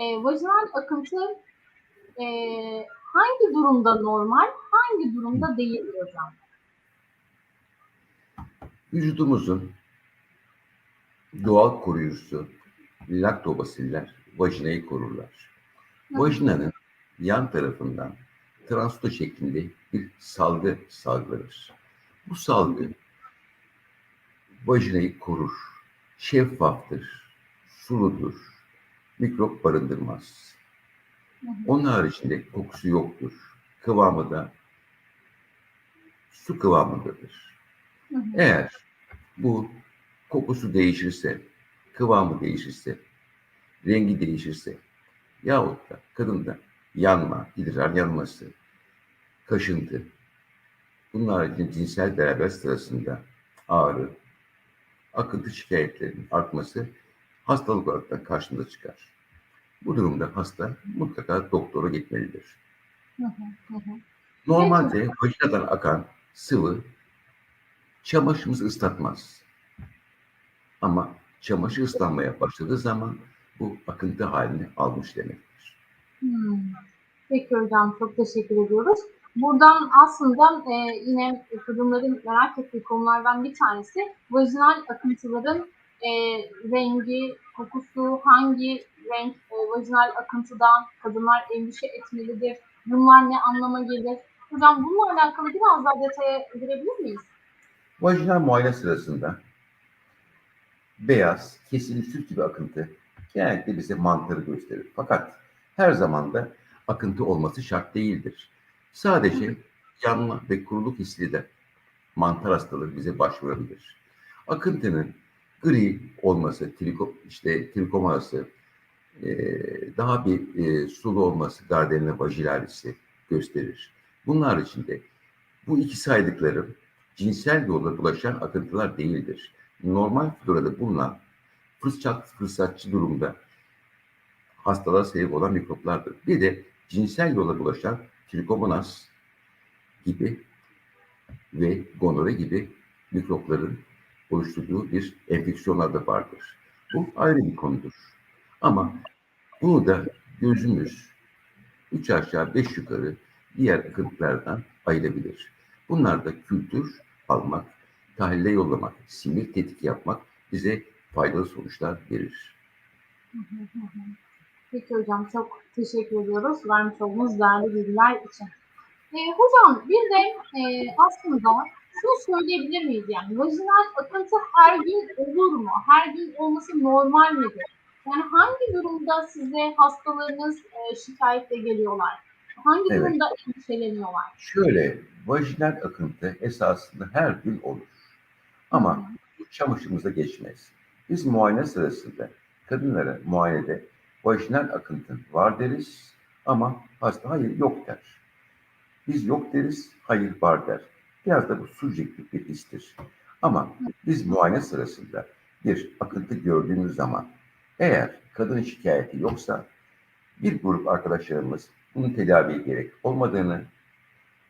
E, vajinal akıntı e, hangi durumda normal, hangi durumda değil hocam? Vücudumuzun doğal koruyucusu laktobasiller vajinayı korurlar. Vajinanın yan tarafından transuda şeklinde bir salgı salgılanır. Bu salgı vajinayı korur. Şeffaftır, suludur, mikrop barındırmaz. Onun haricinde kokusu yoktur. Kıvamı da su kıvamındadır. Eğer bu kokusu değişirse, kıvamı değişirse, rengi değişirse yahut da kadında yanma, idrar yanması, kaşıntı, bunlar haricinde cinsel beraber sırasında ağrı, akıntı şikayetlerinin artması hastalık olarak da karşımıza çıkar. Bu durumda hasta mutlaka doktora gitmelidir. Hı hı, hı hı. Normalde vajinadan akan sıvı çamaşırımızı ıslatmaz. Ama çamaşır ıslanmaya başladığı zaman bu akıntı halini almış demektir. Hmm. Peki hocam çok teşekkür ediyoruz. Buradan aslında e, yine kadınların merak ettiği konulardan bir tanesi vajinal akıntıların e, rengi, kokusu, hangi renk e, vajinal akıntıdan kadınlar endişe etmelidir? Bunlar ne anlama gelir? Hocam bununla alakalı biraz daha detaya girebilir miyiz? Vajinal muayene sırasında beyaz, kesili süt gibi akıntı genellikle bize mantarı gösterir. Fakat her zaman da akıntı olması şart değildir. Sadece yanma ve kuruluk hissi de mantar hastalığı bize başvurabilir. Akıntının gri olması, triko, işte trikoması, eee, daha bir eee, sulu olması gardenia vaginalis'i gösterir. Bunlar içinde bu iki saydıklarım cinsel yolla bulaşan akıntılar değildir. Normal florada bulunan fırsat fırsatçı durumda hastalığa sebep olan mikroplardır. Bir de cinsel yolla bulaşan trikomonas gibi ve gonore gibi mikropların oluşturduğu bir enfeksiyonlar da vardır. Bu ayrı bir konudur. Ama bunu da gözümüz üç aşağı beş yukarı diğer akıntılardan ayırabilir. Bunlar da kültür almak, tahlile yollamak, sinir tetik yapmak bize faydalı sonuçlar verir. Peki hocam çok teşekkür ediyoruz vermiş olduğunuz değerli bilgiler için. E, hocam bir de e, aslında şunu söyleyebilir miyiz yani vajinal akıntı her gün olur mu? Her gün olması normal midir? Yani hangi durumda size hastalarınız e, şikayetle geliyorlar? Hangi Evet. durumda endişeleniyorlar? Şöyle, vajinal akıntı esasında her gün olur. Ama bu çamaşırımıza geçmez. Biz muayene sırasında kadınlara muayenede vajinal akıntın var deriz ama hasta hayır yok der. Biz yok deriz, hayır var der. Biraz da bu subjektif bir histir. Ama biz muayene sırasında bir akıntı gördüğümüz zaman eğer kadın şikayeti yoksa bir grup arkadaşlarımız bunun tedaviye gerek olmadığını,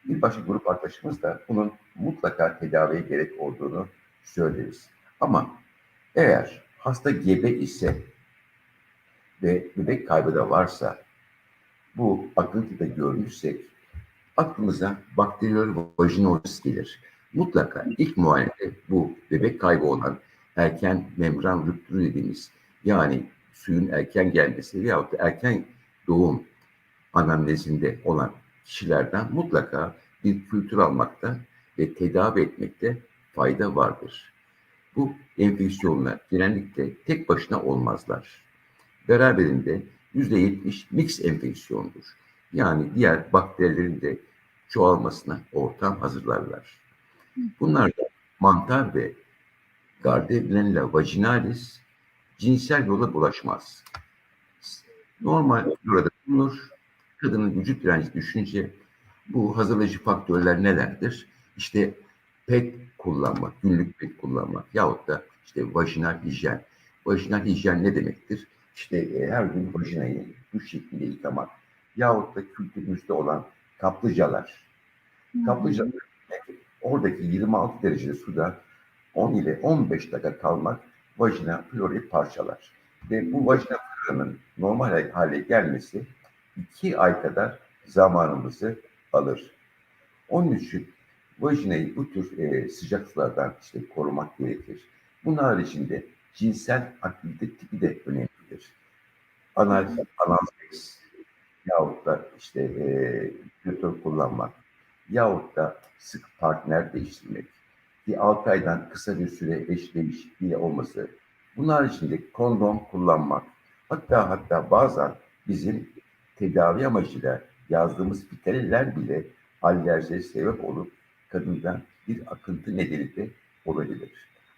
bir başka grup arkadaşımız da bunun mutlaka tedaviye gerek olduğunu söyleriz. Ama eğer hasta gebe ise ve bebek kaybı da varsa bu akıntıda görmüşsek aklımıza bakteriyel vajinosis gelir. Mutlaka ilk muayenede bu bebek kaybı olan erken membran rüptürü dediğimiz yani suyun erken gelmesi veyahut da erken doğum anamnezinde olan kişilerden mutlaka bir kültür almakta ve tedavi etmekte fayda vardır. Bu enfeksiyonlar genellikle tek başına olmazlar. Beraberinde %70 mix enfeksiyondur. Yani diğer bakterilerin de çoğalmasına ortam hazırlarlar. Bunlar da mantar ve Gardnerella vaginalis cinsel yola bulaşmaz. Normal florada bulunur. Kadının vücut direnci düşünce bu hazırlayıcı faktörler nelerdir? İşte pet kullanmak, günlük pet kullanmak yahut da işte vajinal hijyen. Vajinal hijyen ne demektir? İşte e, her gün vajinayı duş şeklinde yıkamak yahut da kültürümüzde olan kaplıcalar. Kaplıcalar oradaki 26 derecede suda 10 ile 15 dakika kalmak vajina florayı parçalar. Ve bu vajina kanının normal hale gelmesi iki ay kadar zamanımızı alır. Onun için vajinayı bu tür e, sıcak sulardan işte korumak gerekir. Bunun haricinde cinsel aktivite tipi de önemlidir. Anal, anal seks yahut da işte e, vibratör kullanmak yahut da sık partner değiştirmek bir 6 aydan kısa bir süre eş değişikliği olması bunun haricinde kondom kullanmak hatta hatta bazen bizim tedavi amacıyla yazdığımız fitaleler bile alerjiye sebep olup kadından bir akıntı nedeni de olabilir.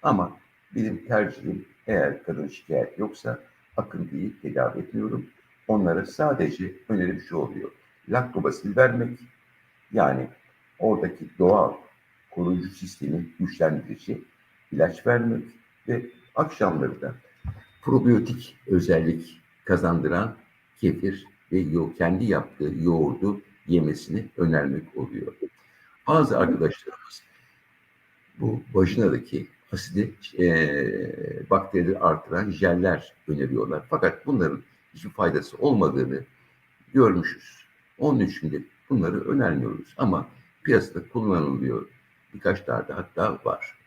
Ama benim tercihim eğer kadın şikayet yoksa akıntıyı tedavi etmiyorum. Onlara sadece önerim şu oluyor. Laktobasil vermek yani oradaki doğal koruyucu sistemi güçlendirici ilaç vermek ve akşamları da probiyotik özellik kazandıran kefir ve kendi yaptığı yoğurdu yemesini önermek oluyor. Bazı arkadaşlarımız bu vajinadaki asidi e, bakterileri artıran jeller öneriyorlar. Fakat bunların hiçbir faydası olmadığını görmüşüz. Onun için de bunları önermiyoruz. Ama piyasada kullanılıyor. Birkaç tane hatta var.